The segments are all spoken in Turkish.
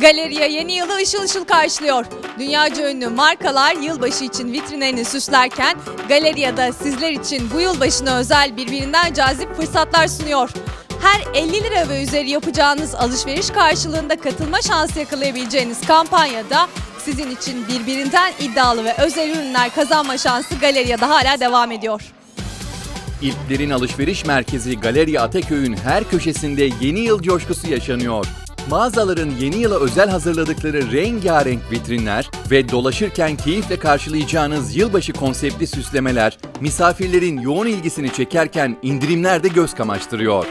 Galeriya yeni yılı ışıl ışıl karşılıyor. Dünyaca ünlü markalar yılbaşı için vitrinlerini süslerken Galeriya'da sizler için bu yılbaşına özel birbirinden cazip fırsatlar sunuyor. Her 50 lira ve üzeri yapacağınız alışveriş karşılığında katılma şansı yakalayabileceğiniz kampanyada sizin için birbirinden iddialı ve özel ürünler kazanma şansı Galeriya'da hala devam ediyor. İlklerin alışveriş merkezi Galeri Ataköy'ün her köşesinde yeni yıl coşkusu yaşanıyor. Mağazaların yeni yıla özel hazırladıkları rengarenk vitrinler ve dolaşırken keyifle karşılayacağınız yılbaşı konseptli süslemeler misafirlerin yoğun ilgisini çekerken indirimler de göz kamaştırıyor.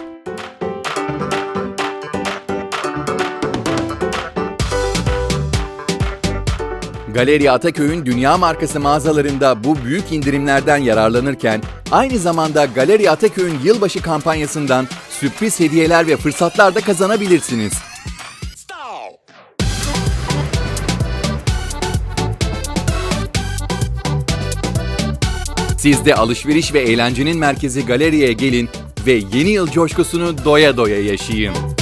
Galeri Ataköy'ün dünya markası mağazalarında bu büyük indirimlerden yararlanırken aynı zamanda Galeri Ataköy'ün yılbaşı kampanyasından sürpriz hediyeler ve fırsatlar da kazanabilirsiniz. Siz de alışveriş ve eğlencenin merkezi galeriye gelin ve yeni yıl coşkusunu doya doya yaşayın.